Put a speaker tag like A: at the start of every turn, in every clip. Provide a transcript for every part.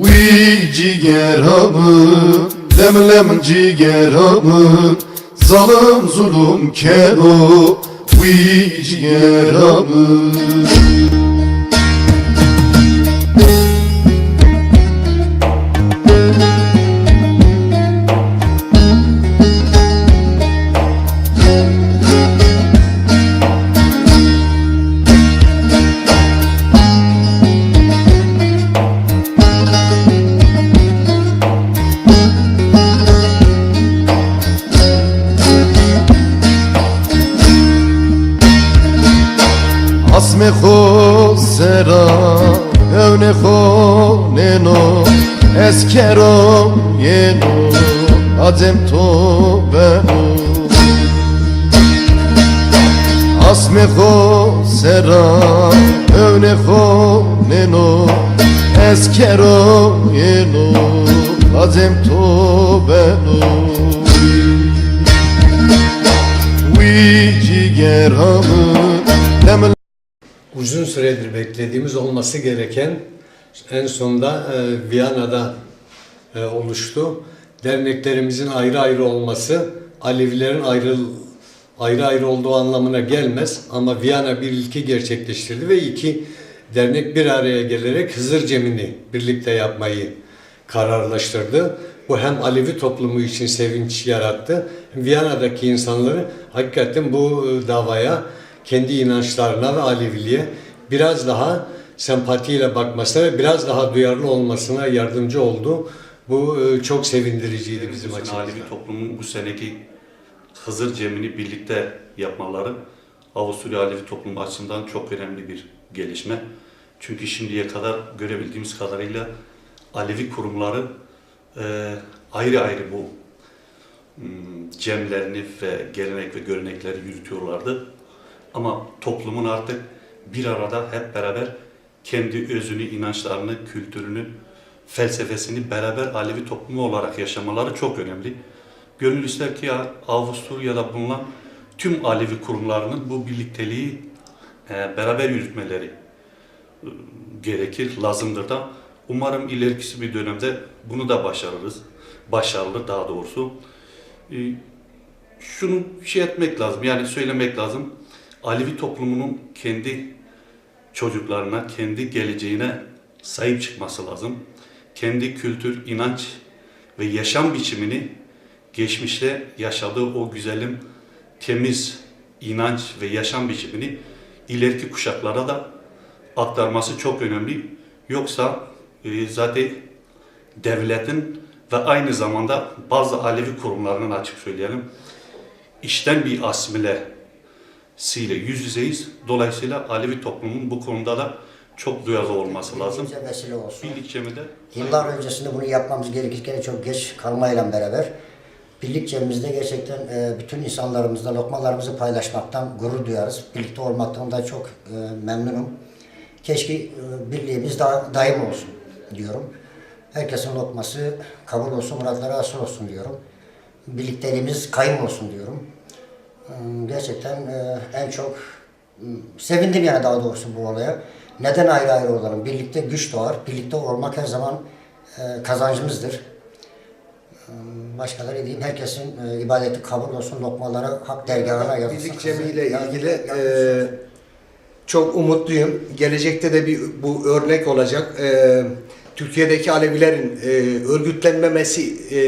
A: Uy cigeramı, lemlem cigeramı, zalim zulüm kero, uy cigeramı. Asme eskero yeno, adem to beno. Asme kho sera, evne kho neno, eskero yeno, adem to beno. Uy cigeramı, demle
B: uzun süredir beklediğimiz olması gereken en sonunda e, Viyana'da e, oluştu. Derneklerimizin ayrı ayrı olması Alevilerin ayrı ayrı ayrı olduğu anlamına gelmez ama Viyana bir ilki gerçekleştirdi ve iki dernek bir araya gelerek Hızır Cemini birlikte yapmayı kararlaştırdı. Bu hem Alevi toplumu için sevinç yarattı, Viyana'daki insanları hakikaten bu e, davaya, kendi inançlarına ve Aleviliğe biraz daha sempatiyle bakmasına ve biraz daha duyarlı olmasına yardımcı oldu. Bu e, çok sevindiriciydi bizim açımızdan.
C: Alevi toplumun bu seneki Hızır Cemini birlikte yapmaları Avusturya Alevi toplumu açısından çok önemli bir gelişme. Çünkü şimdiye kadar görebildiğimiz kadarıyla Alevi kurumları e, ayrı ayrı bu hmm, cemlerini ve gelenek ve görenekleri yürütüyorlardı. Ama toplumun artık bir arada hep beraber kendi özünü, inançlarını, kültürünü, felsefesini beraber Alevi toplumu olarak yaşamaları çok önemli. Gönül ister ki ya Avusturya'da bulunan tüm Alevi kurumlarının bu birlikteliği e, beraber yürütmeleri e, gerekir, lazımdır da. Umarım ilerikisi bir dönemde bunu da başarırız. Başarılır daha doğrusu. E, şunu şey etmek lazım, yani söylemek lazım. Alevi toplumunun kendi çocuklarına, kendi geleceğine sahip çıkması lazım. Kendi kültür, inanç ve yaşam biçimini geçmişte yaşadığı o güzelim, temiz inanç ve yaşam biçimini ileriki kuşaklara da aktarması çok önemli. Yoksa e, zaten devletin ve aynı zamanda bazı Alevi kurumlarının açık söyleyelim işten bir asimilesiyle yüz yüzeyiz. Dolayısıyla Alevi toplumunun bu konuda da çok duyarlı olması lazım.
D: Bize vesile olsun.
C: Birlik cemide
D: Yıllar öncesinde bunu yapmamız gerekirken çok geç kalmayla beraber birlik cemimizde gerçekten e, bütün insanlarımızla lokmalarımızı paylaşmaktan gurur duyarız. Birlikte olmaktan da çok e, memnunum. Keşke e, birliğimiz da, daim olsun diyorum. Herkesin lokması kabul olsun, muratları asıl olsun diyorum. Birlikteliğimiz kayım olsun diyorum. E, Gerçekten e, en çok sevindim yani daha doğrusu bu olaya. Neden ayrı ayrı olalım? Birlikte güç doğar. Birlikte olmak her zaman e, kazancımızdır. Başka da ne diyeyim? Herkesin e, ibadeti kabul olsun, lokmaları hak dergahına yazılsın.
E: Birlik Cemi ile
D: Yazın-
E: ilgili e, çok umutluyum. Gelecekte de bir bu örnek olacak. E, Türkiye'deki Alevilerin e, örgütlenmemesi e,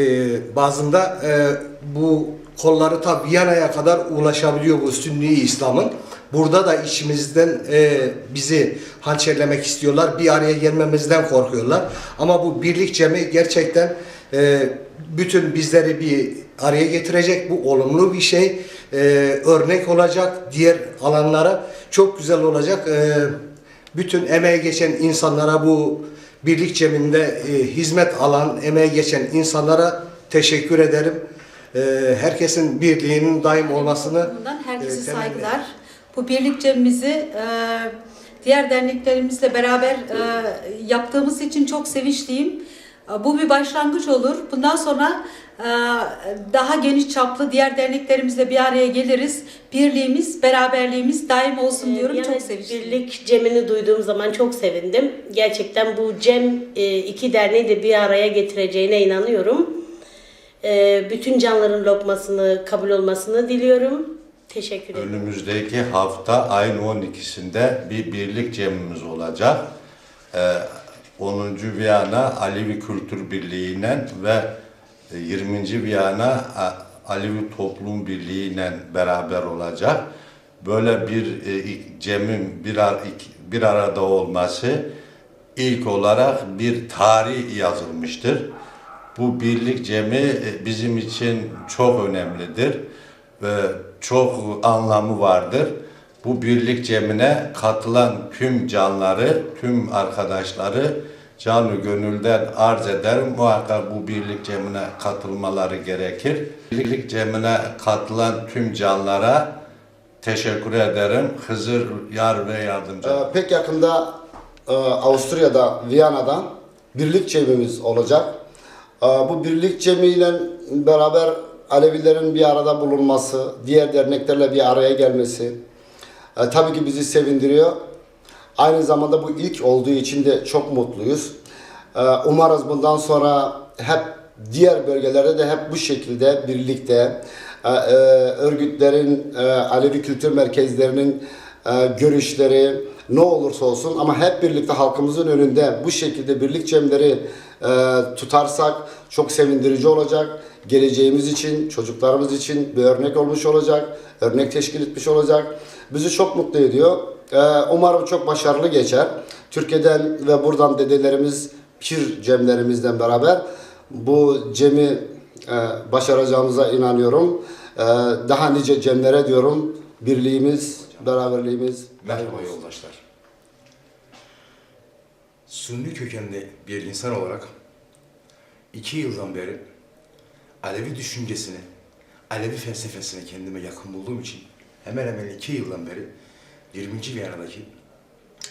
E: e, bazında e, bu kolları ta Viyana'ya kadar ulaşabiliyor bu Sünni İslam'ın. Burada da içimizden e, bizi hançerlemek istiyorlar. Bir araya gelmemizden korkuyorlar. Ama bu birlik cemi gerçekten e, bütün bizleri bir araya getirecek. Bu olumlu bir şey. E, örnek olacak diğer alanlara. Çok güzel olacak. E, bütün emeğe geçen insanlara bu birlik ceminde e, hizmet alan, emeğe geçen insanlara teşekkür ederim. E, herkesin birliğinin daim olmasını
F: Bundan herkese
E: e,
F: saygılar. Bu birlik cemimizi e, diğer derneklerimizle beraber e, yaptığımız için çok sevinçliyim. e, bu bir başlangıç olur. Bundan sonra e, daha geniş çaplı diğer derneklerimizle bir araya geliriz. Birliğimiz, beraberliğimiz daim olsun diyorum.
G: Yani
F: Çok sevinçliyim.
G: Birlik cemini duyduğum zaman çok sevindim. Gerçekten bu cem e, iki derneği de bir araya getireceğine inanıyorum. Bütün canların lokmasını kabul olmasını diliyorum. Teşekkür ederim.
H: Önümüzdeki hafta ayın 12'sinde bir birlik cemimiz olacak. Ee, 10. Viyana Alevi Kültür Birliği'yle ve 20. Viyana A- Alevi Toplum Birliği'yle beraber olacak. Böyle bir e, cemin bir, ar, bir arada olması ilk olarak bir tarih yazılmıştır. Bu birlik cemi e, bizim için çok önemlidir ve çok anlamı vardır. Bu birlik cemine katılan tüm canları, tüm arkadaşları canı gönülden arz ederim. Muhakkak bu birlik cemine katılmaları gerekir. Birlik cemine katılan tüm canlara teşekkür ederim. Hızır yar ve yardımcı.
I: Ee, pek yakında e, Avusturya'da, Viyana'da birlik cemimiz olacak. Ee, bu birlik cemiyle beraber Alevilerin bir arada bulunması, diğer derneklerle bir araya gelmesi e, tabii ki bizi sevindiriyor. Aynı zamanda bu ilk olduğu için de çok mutluyuz. Ee, umarız bundan sonra hep diğer bölgelerde de hep bu şekilde birlikte e, e, örgütlerin, e, Alevi kültür merkezlerinin e, görüşleri ne olursa olsun ama hep birlikte halkımızın önünde bu şekilde birlik cemleri e, tutarsak çok sevindirici olacak. Geleceğimiz için, çocuklarımız için bir örnek olmuş olacak, örnek teşkil etmiş olacak. Bizi çok mutlu ediyor. Ee, umarım çok başarılı geçer. Türkiye'den ve buradan dedelerimiz, pir cemlerimizden beraber bu cemi e, başaracağımıza inanıyorum. Daha nice cemlere diyorum. Birliğimiz, beraberliğimiz.
J: Merhaba yoldaşlar. Sünni kökenli bir insan olarak iki yıldan beri Alevi düşüncesini, Alevi felsefesine kendime yakın bulduğum için hemen hemen iki yıldan beri 20. Viyana'daki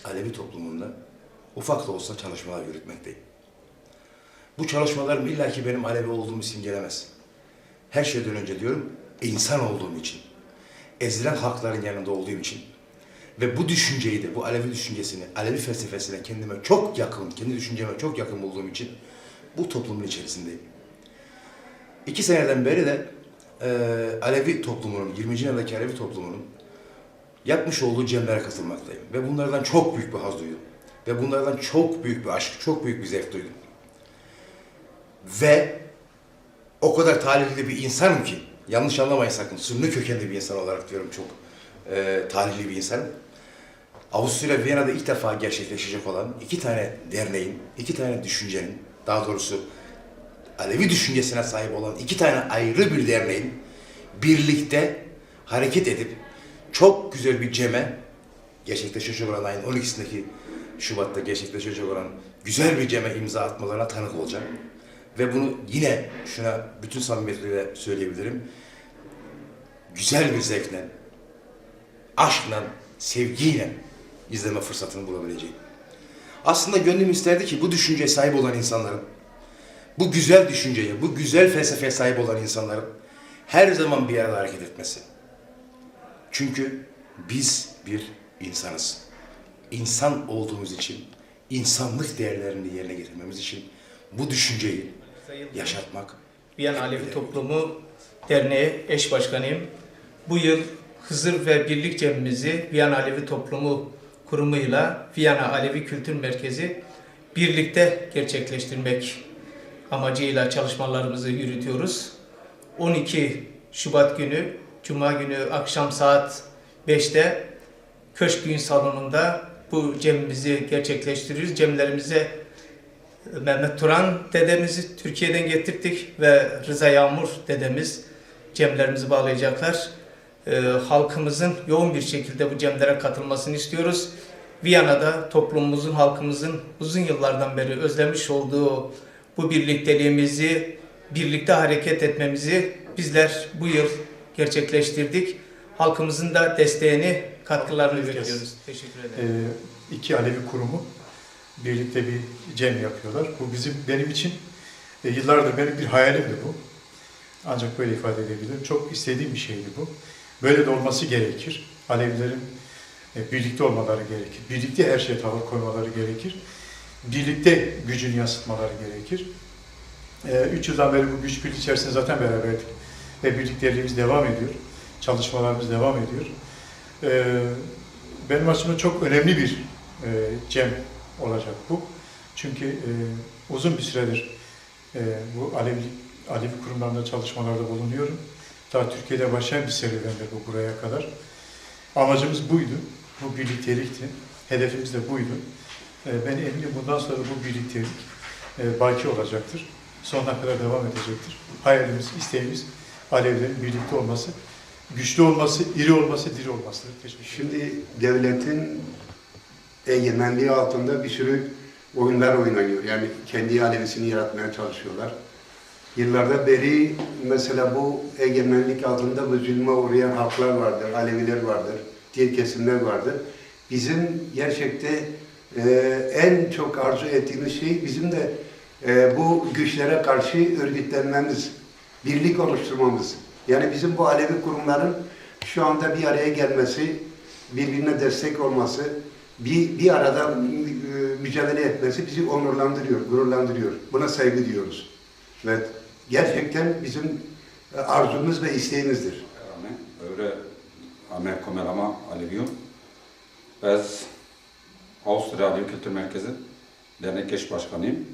J: Alevi toplumunda ufak da olsa çalışmalar yürütmekteyim. Bu çalışmalarım illaki benim Alevi olduğumu simgelemez. Her şeyden önce diyorum insan olduğum için, ezilen halkların yanında olduğum için ve bu düşünceyi de, bu Alevi düşüncesini, Alevi felsefesine kendime çok yakın, kendi düşünceme çok yakın bulduğum için bu toplumun içerisindeyim. İki seneden beri de eee Alevi toplumunun, 20. yıldaki Alevi toplumunun yapmış olduğu cemlere katılmaktayım. Ve bunlardan çok büyük bir haz duydum. Ve bunlardan çok büyük bir aşk, çok büyük bir zevk duydum. Ve o kadar talihli bir insanım ki, yanlış anlamayın sakın, Sünni kökenli bir insan olarak diyorum çok e, talihli bir insanım. Avusturya Viyana'da ilk defa gerçekleşecek olan iki tane derneğin, iki tane düşüncenin, daha doğrusu Alevi düşüncesine sahip olan iki tane ayrı bir derneğin birlikte hareket edip çok güzel bir ceme gerçekleşecek olan ayın 12'sindeki Şubat'ta gerçekleşecek olan güzel bir ceme imza atmalarına tanık olacağım. Ve bunu yine şuna bütün samimiyetle söyleyebilirim. Güzel bir zevkle, aşkla, sevgiyle izleme fırsatını bulabileceğim. Aslında gönlüm isterdi ki bu düşünceye sahip olan insanların, bu güzel düşünceye, bu güzel felsefeye sahip olan insanların her zaman bir arada hareket etmesi. Çünkü biz bir insanız. İnsan olduğumuz için, insanlık değerlerini yerine getirmemiz için bu düşünceyi yaşatmak
K: Viyana Alevi Toplumu Derneği eş başkanıyım. Bu yıl Hızır ve Birlik Cemimizi Viyana Alevi Toplumu kurumuyla Viyana Alevi Kültür Merkezi birlikte gerçekleştirmek amacıyla çalışmalarımızı yürütüyoruz. 12 Şubat günü, Cuma günü akşam saat 5'te Köşk Düğün Salonu'nda bu cemimizi gerçekleştiriyoruz. Cemlerimize Mehmet Turan dedemizi Türkiye'den getirdik ve Rıza Yağmur dedemiz cemlerimizi bağlayacaklar. Ee, halkımızın yoğun bir şekilde bu cemlere katılmasını istiyoruz. Viyana'da toplumumuzun, halkımızın uzun yıllardan beri özlemiş olduğu bu birlikteliğimizi, birlikte hareket etmemizi bizler bu yıl gerçekleştirdik. Halkımızın da desteğini, katkılarını bekliyoruz. Teşekkür ederim.
L: Ee, iki Alevi kurumu birlikte bir cem yapıyorlar. Bu bizim benim için e, yıllardır benim bir hayalimdi bu. Ancak böyle ifade edebilirim. Çok istediğim bir şeydi bu. Böyle de olması gerekir. Alevilerin e, birlikte olmaları gerekir. Birlikte her şeye tavır koymaları gerekir. Birlikte gücünü yansıtmaları gerekir. E, Üç yıldan beri bu güç birlik içerisinde zaten beraberdik. Ve birlikteliğimiz devam ediyor. Çalışmalarımız devam ediyor. E, Benim açımdan çok önemli bir e, cem olacak bu. Çünkü e, uzun bir süredir e, bu Alevi, Alevi kurumlarında çalışmalarda bulunuyorum. Daha Türkiye'de başlayan bir serüvendir bu buraya kadar. Amacımız buydu. Bu birliktelikti. Hedefimiz de buydu. E, ben eminim bundan sonra bu birliktelik e, baki olacaktır. Sonuna kadar devam edecektir. Hayalimiz, isteğimiz Alevilerin birlikte olması, güçlü olması, iri olması, diri olmasıdır.
M: Şimdi devletin egemenliği altında bir sürü oyunlar oynanıyor. Yani kendi alevisini yaratmaya çalışıyorlar. Yıllarda beri mesela bu egemenlik altında bu zulme uğrayan halklar vardır, Aleviler vardır, diğer kesimler vardır. Bizim gerçekte e, en çok arzu ettiğimiz şey bizim de e, bu güçlere karşı örgütlenmemiz, birlik oluşturmamız. Yani bizim bu Alevi kurumların şu anda bir araya gelmesi, birbirine destek olması, bir, bir arada e, mücadele etmesi bizi onurlandırıyor, gururlandırıyor. Buna saygı diyoruz. Ve gerçekten bizim e, arzumuz ve isteğimizdir.
N: Rağmen öyle Amer Komelama Aleviyum. Biz Avusturya Alevi Kültür Merkezi Dernek Eş Başkanıyım.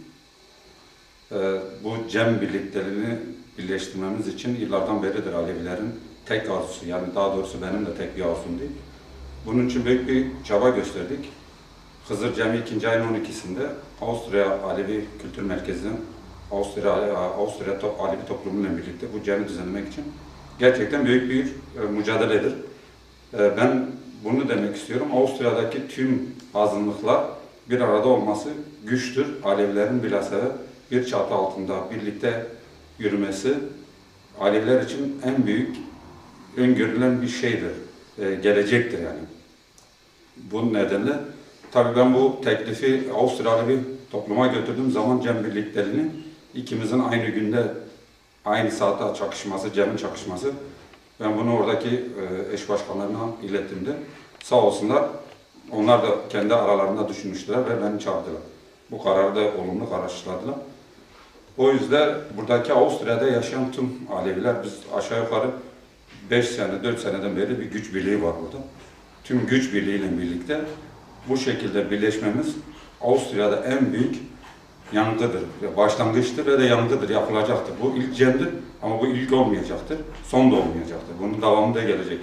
N: Ee, bu cem birlikteliğini birleştirmemiz için yıllardan beridir Alevilerin tek arzusu, yani daha doğrusu benim de tek bir arzum değil. Bunun için büyük bir çaba gösterdik. Hızır Cemi 2. ayın 12'sinde Avusturya Alevi Kültür Merkezi'nin Avusturya, Avusturya To- Alevi toplumuyla birlikte bu cemi düzenlemek için gerçekten büyük bir e, mücadeledir. E, ben bunu demek istiyorum. Avusturya'daki tüm azınlıklar bir arada olması güçtür. Alevilerin bilhassa bir çatı altında birlikte yürümesi Aleviler için en büyük öngörülen bir şeydir. E, gelecektir yani. Bu nedenle tabii ben bu teklifi Avustralya bir topluma götürdüğüm zaman Cem birliklerini ikimizin aynı günde aynı saatte çakışması, Cem'in çakışması ben bunu oradaki e, eş başkanlarına ilettiğimde sağ olsunlar onlar da kendi aralarında düşünmüşler ve beni çağırdılar. Bu kararı da olumlu karşıladılar. O yüzden buradaki Avusturya'da yaşayan tüm Aleviler biz aşağı yukarı 5 sene, 4 seneden beri bir güç birliği var burada. Tüm güç birliğiyle birlikte bu şekilde birleşmemiz Avusturya'da en büyük yankıdır. Başlangıçtır ve de yankıdır, yapılacaktır. Bu ilk cemdir ama bu ilk olmayacaktır. Son da olmayacaktır. Bunun devamı da gelecek.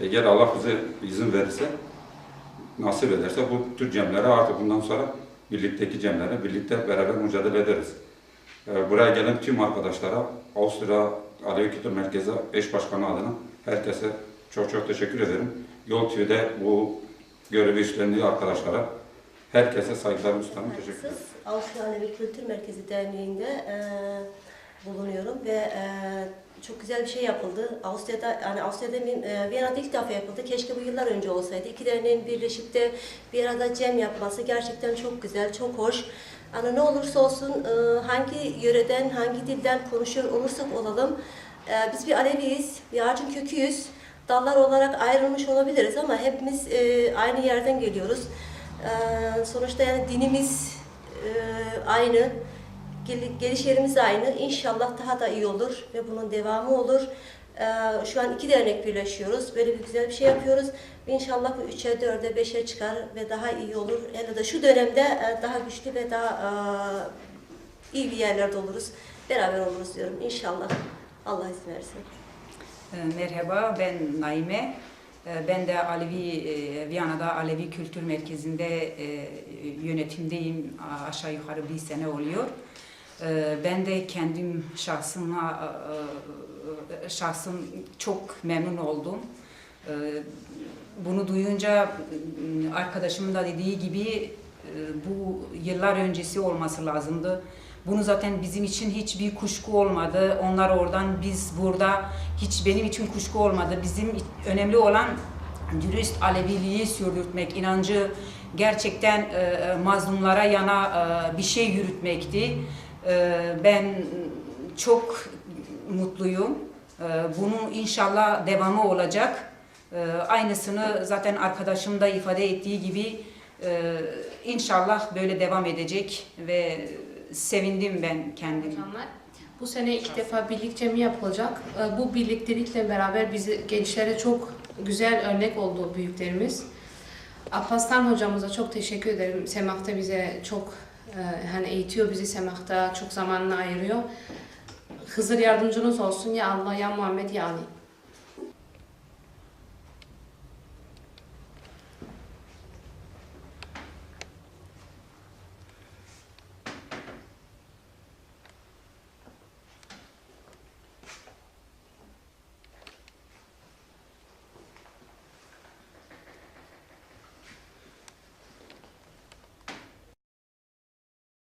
N: Eğer Allah bize izin verirse, nasip ederse bu tür cemlere artık bundan sonra birlikteki cemlere birlikte beraber mücadele ederiz. Ee, Buraya gelen tüm arkadaşlara, Avusturya Alevi Kültür Merkezi eş başkanı adına herkese çok çok teşekkür ederim. Yol TV'de bu görevi üstlendiği arkadaşlara herkese saygılarımı sunarım. Teşekkür ederim.
O: Avusturya Alevi Kültür Merkezi Derneği'nde e, bulunuyorum ve e, çok güzel bir şey yapıldı. Avusturya'da, yani Avusturya'da e, Viyana'da ilk defa yapıldı. Keşke bu yıllar önce olsaydı. İki derneğin birleşip de bir arada cem yapması gerçekten çok güzel, çok hoş. Yani ne olursa olsun, e, hangi yöreden, hangi dilden konuşuyor olursak olalım, e, biz bir Aleviyiz, bir ağacın köküyüz. Dallar olarak ayrılmış olabiliriz ama hepimiz e, aynı yerden geliyoruz. E, sonuçta yani dinimiz e, aynı, gel- geliş yerimiz aynı. İnşallah daha da iyi olur ve bunun devamı olur. E, şu an iki dernek birleşiyoruz. Böyle bir güzel bir şey yapıyoruz. İnşallah bu üçe, dörde, beşe çıkar ve daha iyi olur. Hele de şu dönemde e, daha güçlü ve daha e, iyi bir yerlerde oluruz. Beraber oluruz diyorum İnşallah. Allah izin verirse.
P: Ee, Merhaba, ben Naime. Ee, Ben de Alevi, e, Viyana'da Alevi Kültür Merkezi'nde e, yönetimdeyim. Aşağı yukarı bir sene oluyor. Ee, Ben de kendim şahsıma, e, şahsım çok memnun oldum. Ee, Bunu duyunca arkadaşımın da dediği gibi bu yıllar öncesi olması lazımdı. Bunu zaten bizim için hiçbir kuşku olmadı. Onlar oradan, biz burada. Hiç benim için kuşku olmadı. Bizim önemli olan dürüst Aleviliği sürdürtmek, inancı gerçekten e, mazlumlara yana e, bir şey yürütmekti. E, ben çok mutluyum. E, bunun inşallah devamı olacak. E, aynısını zaten arkadaşım da ifade ettiği gibi e, inşallah böyle devam edecek ve sevindim ben kendim.
Q: Bu sene ilk defa birlik cemi yapılacak. Ee, Bu birliktelikle beraber bizi gençlere çok güzel örnek oldu büyüklerimiz. Alparslan hocamıza çok teşekkür ederim. Semah'ta bize çok e, hani eğitiyor bizi Semah'ta çok zamanını ayırıyor. Hızır yardımcınız olsun ya Allah ya Muhammed ya Ali.